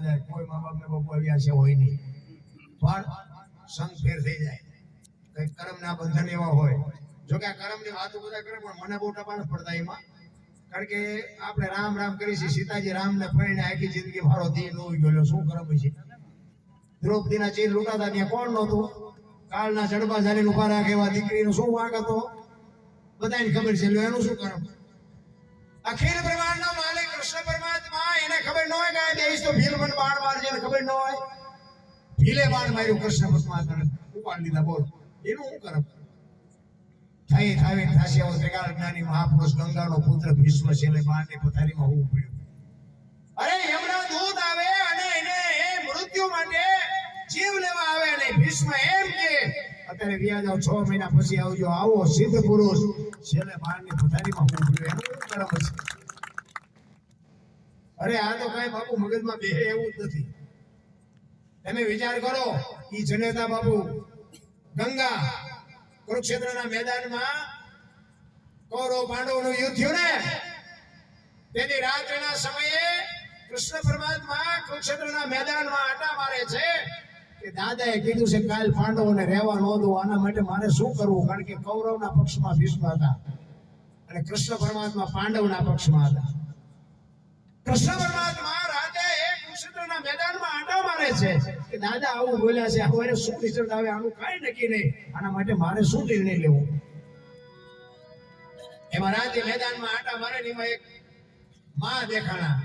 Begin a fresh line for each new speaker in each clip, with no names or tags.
ભણવા જાય કોઈ મા બાપને બાપુ આવ્યા છે, હોય નહીં. પણ સંગ ફેર થઈ જાય. કઈ કર્મના બંધન એવા હોય. જો કે આ કર્મની વાતો બધા કરે, પણ મને બહુ ટપા નથી પડતા એમાં. કારણ કે આપણે રામ રામ કરી છે સીતાજી રામને ફરીને આખી જિંદગી મારો દેહ નો ગયો શું કરમ છે દ્રૌપદીના ચીર લૂંટાતા ત્યાં કોણ નહોતું? કાળના જડબા ઝાલીને ઊભા રાખે એવા દીકરીનું શું વાંક હતો? બધાને ખબર છે એનું શું કરમ અખિલ બ્રહ્માંડનો માલિક, કૃષ્ણ પરમાત્મા એને ખબર ન હોય કે દેશ તો ભીલ મને બાણ મારજે એને ખબર ન હોય. ભીલે બાણ માર્યું કૃષ્ણ પરમાત્માને ઉપાડ લીધા બોલ. એનું શું કરમ થઈ થાવી થાશે આવો ત્રિકાળ જ્ઞાની મહાપુરુષ, ગંગાનો પુત્ર ભીષ્મ છે એટલે બાણની પથારીમાં હોવું પડ્યું. અરે, એમના દૂત આવે અને એને એ મૃત્યુ માટે જીવ લેવા આવે અને ભીષ્મ એમ કે, અત્યારે વ્યાજ આવ, છ મહિના પછી આવજો. આવો, સિદ્ધ પુરુષ. છેલ્લે બાણની પથારીમાં હોવું પડ્યું. એનું કરમ છે? અરે, આ તો કઈ બાપુ મગજમાં બેહે એવું જ નથી. તમે વિચાર કરો, ઈ જનેતા બાપુ ગંગા કુરુક્ષેત્રના મેદાનમાં કૌરવ પાંડવનું યુદ્ધ થયું ને? તેની રાત્રિના સમયે કૃષ્ણ પરમાત્મા કુરુક્ષેત્રના મેદાનમાં આટા મારે છે કે દાદાએ કીધું છે, કાલ પાંડવોને રહેવા ન દો, આના માટે મારે શું કરવું? કારણ કે કૌરવના પક્ષમાં ભીષ્મ હતા અને કૃષ્ણ પરમાત્મા પાંડવના પક્ષમાં હતા.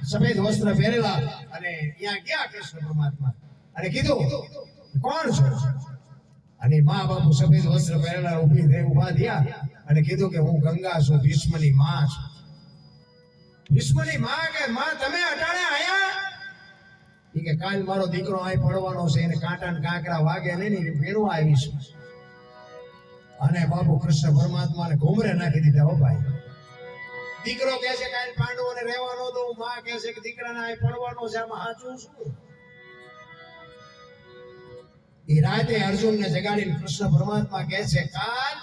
સફેદ વસ્ત્ર પહેરેલા અને ત્યાં ગયા કૃષ્ણ પરમાત્મા. અને કીધું, કોણ છો? અને મા બાપુ સફેદ વસ્ત્ર પહેરેલા ઊભી થઈ ઊભા થયા અને કીધું કે હું ગંગા છું, ભીષ્મની માં છું. ભીષ્મની માં કે માં, તમે અટાણે આયા? ઈ કે, કાલ મારો દીકરો અહીં પડવાનો છે, એને કાંટા ને કાંકરા વાગે નહીં ને આવી આવીશ અને બાપુ કૃષ્ણ પરમાત્માને ઘુમરે નાખી દીધા ભાઈ. દીકરો કહે છે કાલ પાંડવોને રહેવાનો તો માં કહે છે કે, દીકરાને અહીં પડવાનો છે, આમાં સાચું શું? એ રાતે અર્જુનને જગાડીને કૃષ્ણ પરમાત્મા કહે છે, કાલ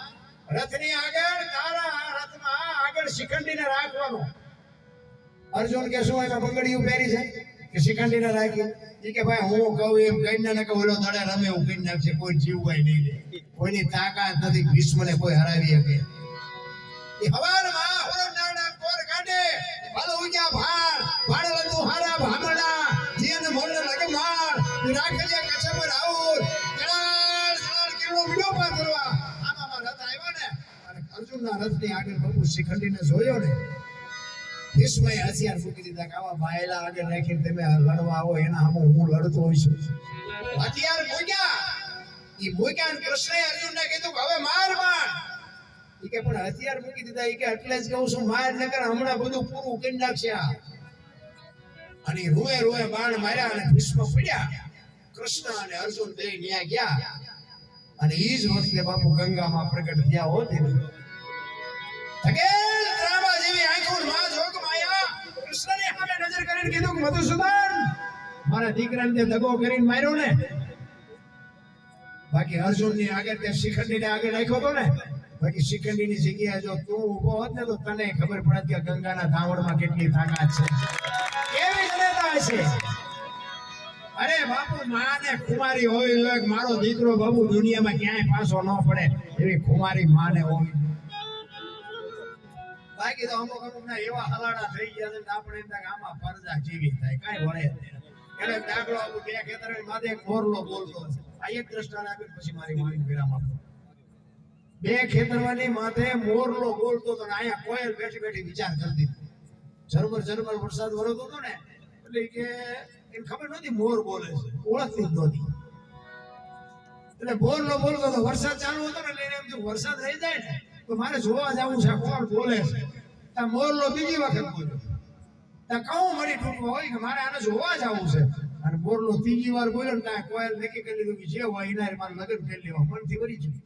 રથની આગળ તારા રથમાં આગળ શિખંડીને રાખવાનો. અર્જુન કે શું એમાં બંગડીયું પહેરી છે? કે શિખંડીને રાખી ઈ કે ભાઈ, હું કહું, એમ કહીને ને કે ઓલો દડે રમે હું કહી નાખશે, કોઈ જીવવાય નહીં દે કોઈની તાકાત નથી, ભીષ્મને કોઈ હરાવી શકે. એ હવારમાં રથ આવ્યો આગળ બાપુ શિખંડીને જોયો ને ભીષ્મએ હથિયાર મૂકી દીધા કે આવા ભાયલા આગળ રાખીને તમે લડવા આવો, એના સામે હું લડતો હોઈશ હથિયાર મૂક્યા એ મૂક્યા કૃષ્ણએ અર્જુનને કીધું હવે માર માર. એ કે પણ હથિયાર મૂકી દીધા એ કે એટલે જ કહું છું, માર નકર હમણાં બધું પૂરું કરી નાખશે અને રોએ રૂએ બાણ માર્યા અને ભીષ્મ પડ્યા કૃષ્ણ અને અર્જુન બે ન્યા ગયા. અને એ જ વખતે બાપુ ગંગામાં પ્રગટ થયા હોત ને થકેલ ત્રાંબા જેવી આંખો માં કરીને કીધું કે મારા દીકરાને તે દગો કરીને માર્યો ને. બાકી અર્જુનની આગળ તે શિખંડીને આગળ રાખ્યો હતો ને. બાકી શિખંડીની જગ્યાએ જો તું ઊભો હોત ને તો તને ખબર પડત કે ગંગાના ધાવણમાં કેટલી તાકાત છે. કેવી જનતા છે અરે બાપુ, માને કુમારી હોય મારો દીકરો બાબુ દુનિયામાં ક્યાંય પાછો ન પડે. એવી કુમારી માને હોવી બાકી તો અમુક અમુક ના એવા હલાડા થઈ ગયા છે આપણે એમ થાય ફરજા જીવી થાય, કાંઈ વળે એટલે દાખલો બે ખેતર માથે મોરલો બોલતો હશે. આ એક દ્રષ્ટાને આપી પછી મારી માની વિરામ આપો. બે ખેતરવાની માથે મોરલો બોલતો હતો ને અહીંયા કોયલ બેઠી બેઠી વિચાર કરતી ઝરમર ઝરમર વરસાદ વરસતો હતો ને, એટલે કે એને ખબર નહોતી મોર બોલે છે, ઓળખતી જ નહોતી. એટલે બોરલો બોલતો હતો, વરસાદ ચાલુ હતો ને એટલે એમ વરસાદ રહી જાય ને તો મારે જોવા જવું છે, કોણ બોલે છે? ત્યાં મોરલો બીજી વખત બોલ્યો. ત્યાં કહું મળી ટૂંકમાં હોય કે મારે આને જોવા જવું છે. અને મોરલો ત્રીજી વાર બોલ્યો ને ત્યાં કોયલ નક્કી કરી લીધું જે હોય એના મારે લગ્ન કરી લેવા. મનથી ભરી ગયું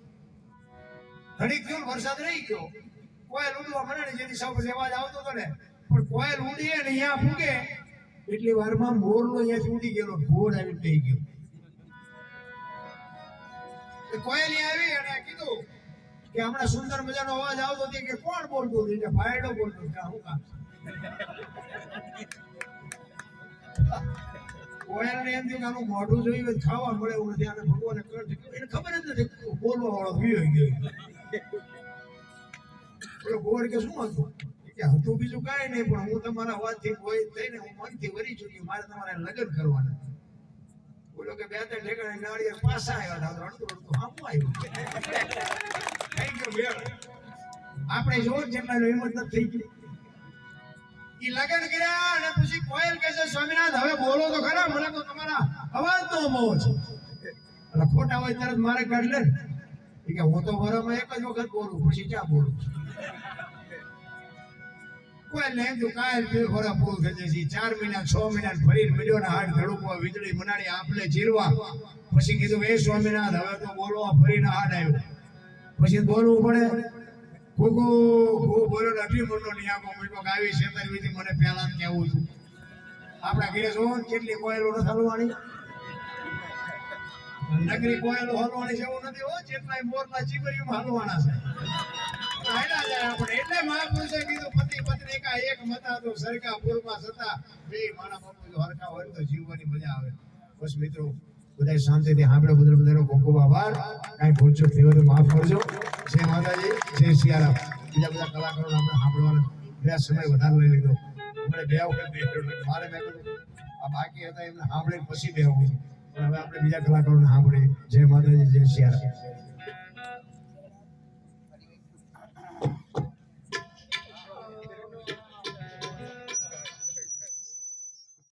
ઘડીક ગયો વરસાદ રહી ગયો. કોયલ ઉડવા મને ને જેથી સૌ પછી અવાજ આવતો હતો ને, પણ કોયલ ઉડીએ ને અહીંયા ફૂગે એટલી વારમાં મોરલો અહીંયાથી ઉડી ગયેલો ઘોડ આવીને લઈ ગયો. કોયલ અહીંયા આવી અને કીધું કે હમણાં સુંદર મજાનો અવાજ આવતો હતો કે કોણ બોલતું કે ભાયડો બોલતો કે હું કામ કોયલને એમ થયું કે આનું મોઢું જોયું ખાવા મળે એવું નથી. આને ભગવાને કંઠ એને ખબર જ નથી બોલવા વાળો વિયો ગયો એટલે ગોર કે શું હતું? કે હતું બીજું કાંઈ નહીં, પણ હું તમારા વાતથી કોઈ થઈને હું મનથી વરી ચુક્યું. મારે તમારે લગ્ન કરવાના બોલો કે બે ત્રણ ઠેકાણે નાળિયેર પાછા આવ્યા હતા. તો અડધું અડધું આમું આવ્યું. થઈ ગયો મેળ આપણે જો જેટલા હિંમત થઈ ગઈ. ઈ લગન કર્યા અને પછી કોયલ કહે છે, સ્વામિનાથ, હવે બોલો તો ખરા. મને તો તમારા અવાજનો મોહ છે એટલે ખોટા હોય તરત મારે કાઢ લે. કે હું તો વરમાં એક જ વખત બોલું, પછી ક્યાં બોલું? કોયલ ને એમ તો કાયલ બે ખોરા પૂરું થઈ જશે ચાર મહિના, છ મહિના ફરી મિલિયોના હાડ ધડકવા વીજળી મનાડી આપણે ચીરવા પછી કીધું, એ સ્વામિનાથ હવે તો બોલવા ફરીને હાડ આવ્યો પછી બોલવું પડે. કુકુ કુ બોલો ને અઢી મણનો નિયામો મૂક્યો કે આવી છેતરવીથી મને પહેલા જ કહેવું છું આપણા ઘરે જો કેટલી કોયલો નથી હલવાની. નગરી કોયલો હલવાની છે એવું નથી હો, જેટલાય મોરના ચીબરીમાં હલવાના છે. પતિ પત્ની એક મતા તો સરખા પૂરમાં સતા. બે માણા બાપુ જો હોય તો જીવવાની મજા આવે. બસ મિત્રો બધા શાંતિથી સાંભળો બદલ બધાનો ખૂબ કાંઈ ભૂલચૂક થયો તો માફ કરજો. જય માતાજી, જય સિયારામ. બીજા બધા કલાકારોને આપણે સાંભળવાનો બે સમય વધારે લઈ લીધો. આપણે બે વખત મારે મેં આ બાકી હતા એમને સાંભળીને પછી બે પણ હવે આપણે બીજા કલાકારોને સાંભળીએ. જય માતાજી, જય સિયારામ.